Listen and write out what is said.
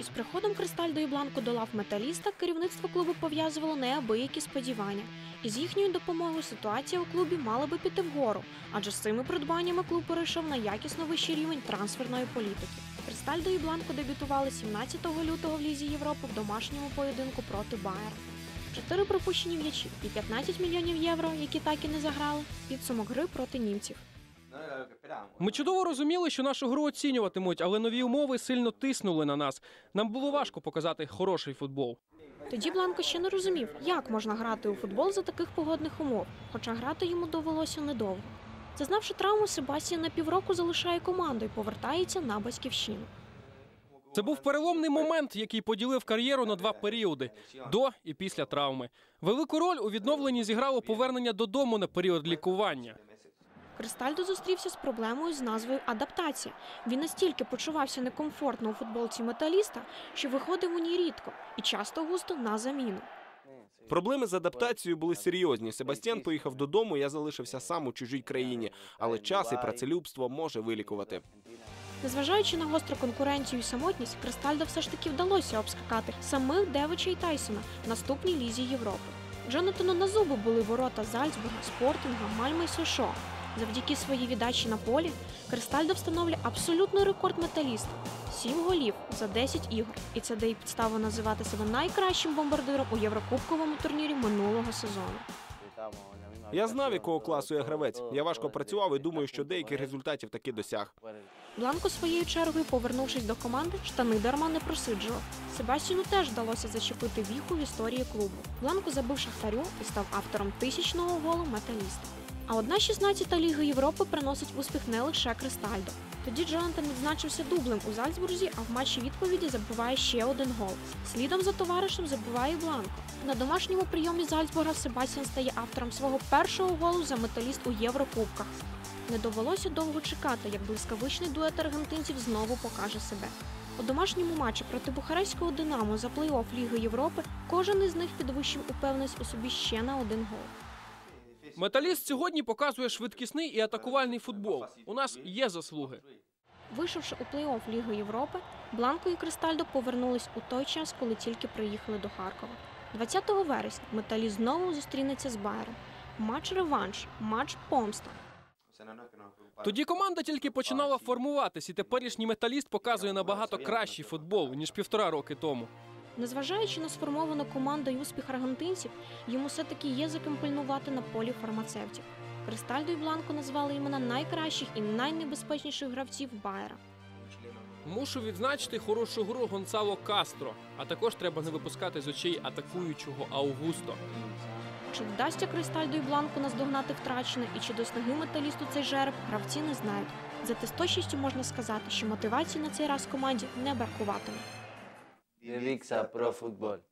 Із приходом Кристальдо і Бланко до лав металіста керівництво клубу пов'язувало неабиякі сподівання. І з їхньою допомогою ситуація у клубі мала би піти вгору, адже з цими придбаннями клуб перейшов на якісно вищий рівень трансферної політики. Кристальдо і Бланко дебютували 17 лютого в Лізі Європи в домашньому поєдинку проти Байера. Чотири пропущені м'ячі і 15 мільйонів євро, які так і не заграли, підсумок гри проти німців. Ми чудово розуміли, що нашу гру оцінюватимуть, але нові умови сильно тиснули на нас. Нам було важко показати хороший футбол. Тоді Бланко ще не розумів, як можна грати у футбол за таких погодних умов, хоча грати йому довелося недовго. Зазнавши травму, Себастія на півроку залишає команду і повертається на батьківщину. Це був переломний момент, який поділив кар'єру на два періоди до і після травми. Велику роль у відновленні зіграло повернення додому на період лікування. Кристальдо зустрівся з проблемою з назвою адаптація. Він настільки почувався некомфортно у футболці металіста, що виходив у ній рідко і часто густо на заміну. Проблеми з адаптацією були серйозні. Себастьян поїхав додому, я залишився сам у чужій країні, але час і працелюбство може вилікувати. Незважаючи на гостру конкуренцію і самотність, Кристальдо все ж таки вдалося обскакати самих Девича і Тайсона в наступній лізі Європи. Джонатану на зуби були ворота Зальцбурга, Спортинга, Мальми і Сошо. Завдяки своїй віддачі на полі Кристальдо встановлює абсолютний рекорд металіста сім голів за 10 ігор. І це дає підставу називати себе найкращим бомбардиром у Єврокубковому турнірі минулого сезону. Я знав, якого класу я гравець. Я важко працював і думаю, що деяких результатів таки досяг. Бланко своєю чергою, повернувшись до команди, штани дарма не просиджував. Себастіну теж вдалося зачепити віху в історії клубу. Бланко забив шахтарю і став автором тисячного голу металіста. А одна 16-та Ліга Європи приносить успіх не лише Кристальдо. Тоді Джонатан відзначився дублем у Зальцбурзі, а в матчі відповіді забиває ще один гол. Слідом за товаришем забиває Бланко. На домашньому прийомі Зальцбурга Себастьян стає автором свого першого голу за металіст у Єврокубках. Не довелося довго чекати, як блискавичний дует аргентинців знову покаже себе. У домашньому матчі проти Бухарестського Динамо за плей-офф Ліги Європи кожен із них підвищив упевненість у собі ще на один гол. Металіст сьогодні показує швидкісний і атакувальний футбол. У нас є заслуги. Вийшовши у плей-офф Ліги Європи, Бланко і Кристальдо повернулись у той час, коли тільки приїхали до Харкова. 20 вересня металіст знову зустрінеться з Байером. Матч реванш, матч помста. Тоді команда тільки починала формуватись, і теперішній металіст показує набагато кращий футбол ніж півтора роки тому. Незважаючи на сформовану команду і успіх аргентинців, йому все-таки є за ким пильнувати на полі фармацевтів. Кристальдо і Бланко назвали імена найкращих і найнебезпечніших гравців Байера. Мушу відзначити хорошу гру Гонсало Кастро, а також треба не випускати з очей атакуючого Аугусто. Чи вдасться Кристальдо і Бланко наздогнати втрачене і чи до снаги металісту цей жереб, гравці не знають. Зате з точністю можна сказати, що мотивації на цей раз команді не бракуватиме. Dedique-se ao Pro Futebol.